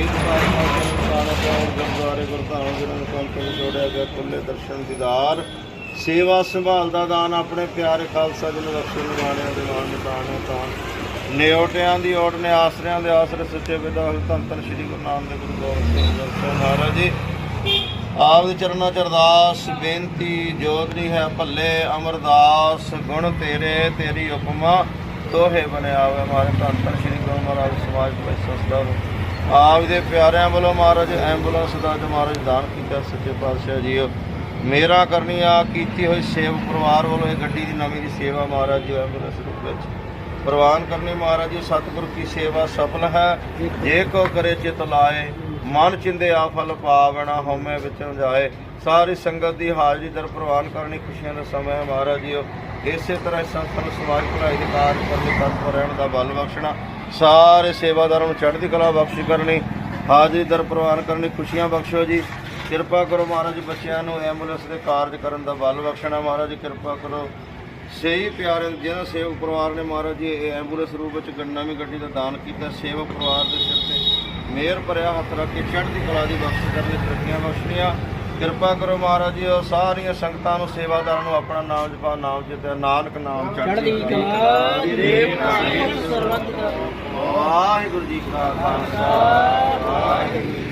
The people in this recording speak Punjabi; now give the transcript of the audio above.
ਸ਼ਹੀਦ ਸਾਹਿਬ ਦਾ ਸਾਰਾ ਗੁਰਦੁਆਰੇ, ਗੁਰਧਾਮ ਜਿਹਨਾਂ ਨੂੰ ਕੰਪਨੀ ਜੋੜਿਆ ਗਿਆ ਖੁੱਲੇ ਦਰਸ਼ਨ ਦੀਦਾਰ। ਸੇਵਾ ਸੰਭਾਲ ਦਾ ਦਾਨ ਆਪਣੇ ਪਿਆਰੇ ਖਾਲਸਾ ਜੀ ਨੂੰ ਬਖਸ਼ੇ ਨਿਵਾਣਿਆਂ ਦੇ ਮਾਨ ਨਿਤਾਣੇ ਤਾਂ ਨਿਉਟਿਆਂ ਦੀ ਓਟ ਨੇ, ਆਸਰਿਆਂ ਦੇ ਆਸਰੇ ਸੱਚੇ ਵਿਦਾ ਧੰਨ ਧੰਨ ਸ੍ਰੀ ਗੁਰੂ ਨਾਨਕ ਗੁਰੂ ਗੋਬਿੰਦ ਸਿੰਘ ਜੀ ਮਹਾਰਾਜ ਜੀ। ਆਪ ਦੇ ਚਰਨਾਂ ਚ ਅਰਦਾਸ, ਬੇਨਤੀ ਜੋਦਰੀ ਹੈ ਭੱਲੇ, ਅਮਰਦਾਸ, ਗੁਣ ਤੇਰੇ, ਤੇਰੀ ਉਪਮਾ, ਤੋਹੇ ਬਣਿਆ ਹੋਵੇ ਮਾਰੇ ਧੰਨ ਧੰਨ ਸ੍ਰੀ ਗੁਰੂ ਮਹਾਰਾਜ ਸਮਾਜ ਭਾਈ ਸੰਸਥਾ ਆਪ ਦੇ ਪਿਆਰਿਆਂ ਵੱਲੋਂ ਮਹਾਰਾਜ ਐਂਬੂਲੈਂਸ ਦਾ ਜੋ ਮਹਾਰਾਜ ਦਾਨ ਕੀਤਾ, ਸੱਚੇ ਪਾਤਸ਼ਾਹ ਜੀ ਮੇਰਾ ਕਰਨੀ ਆ, ਕੀਤੀ ਹੋਈ ਸੇਵ ਪਰਿਵਾਰ ਵੱਲੋਂ ਇਹ ਗੱਡੀ ਦੀ ਨਵੀਂ ਦੀ ਸੇਵਾ ਮਹਾਰਾਜ ਜੀ ਐਂਬੂਲੈਂਸ ਰੂਪ ਵਿੱਚ ਪ੍ਰਵਾਨ ਕਰਨੀ ਮਹਾਰਾਜ ਜੀ, ਸਤਿਗੁਰ ਕੀ ਸੇਵਾ ਸਫਲ ਹੈ, ਜੇ ਕੋ ਕਰੇ ਚਿਤ ਲਾਏ ਮਨ ਚਿੰਦੇ ਆ, ਫਲ ਪਾਵਣਾ, ਹਉਮੈ ਵਿੱਚ ਜਾਏ। ਸਾਰੀ ਸੰਗਤ ਦੀ ਹਾਜ਼ਰੀ ਦਰ ਪ੍ਰਵਾਨ ਕਰਨੀ ਖੁਸ਼ੀਆਂ ਦਾ ਸਮਾਂ ਹੈ ਮਹਾਰਾਜ ਜੀ ਇਸੇ ਤਰ੍ਹਾਂ ਇਸ ਨੂੰ ਸਮਾਜ ਭਲਾਈ ਦੇ ਕਾਰਜ ਕਰਨ ਲਈ ਤਤਪਰ ਰਹਿਣ ਦਾ ਬਲ ਬਖਸ਼ਣਾ। ਸਾਰੇ ਸੇਵਾਦਾਰਾਂ ਨੂੰ ਚੜ੍ਹਦੀ ਕਲਾ ਬਖਸ਼ੀ ਕਰਨੀ। ਹਾਜ਼ਰੀ ਦਰ ਪ੍ਰਵਾਨ ਕਰਨੀ ਖੁਸ਼ੀਆਂ ਬਖਸ਼ੋ ਜੀ। ਕਿਰਪਾ ਕਰੋ ਮਹਾਰਾਜ ਜੀ ਬੱਚਿਆਂ ਨੂੰ ਐਂਬੂਲੈਂਸ ਦੇ ਕਾਰਜ ਕਰਨ ਦਾ ਬਲ ਬਖਸ਼ਣਾ। ਮਹਾਰਾਜ ਕਿਰਪਾ ਕਰੋ। ਸਹੀ ਪਿਆਰੇ ਜਿਹਨਾਂ ਸੇਵਕ ਪਰਿਵਾਰ ਨੇ ਮਹਾਰਾਜ ਜੀ ਐਂਬੂਲੈਂਸ ਰੂਪ ਵਿੱਚ ਗ- ਨਵੀਂ ਗੱਡੀ ਦਾ ਦਾਨ ਕੀਤਾ, ਸੇਵਕ ਪਰਿਵਾਰ ਦੇ ਸਿਰ ਤੇ ਮਿਹਰ ਭਰਿਆ ਹੱਥ ਰੱਖ ਕੇ ਚੜ੍ਹਦੀ ਕਲਾ ਦੀ ਬਖਸ਼ ਕਰਨੀ ਤਰੱਕੀਆਂ ਬਖਸ਼ਣੀਆਂ। ਕਿਰਪਾ ਕਰੋ ਮਹਾਰਾਜ ਜੀ ਉਹ ਸਾਰੀਆਂ ਸੰਗਤਾਂ ਨੂੰ ਸੇਵਾਦਾਰਾਂ ਨੂੰ ਆਪਣਾ ਨਾਮ ਜਪਾ ਨਾਮ ਜਿਤੇ ਨਾਨਕ ਨਾਮ ਚੜ੍ਹਦੀ ਕਲਾ ਦੀ ਸਰਬੱਤ ਵਾਹਿਗੁਰੂ ਜੀ ਕਾ ਖਾਲਸਾ। ਵਾਹਿਗੁਰੂ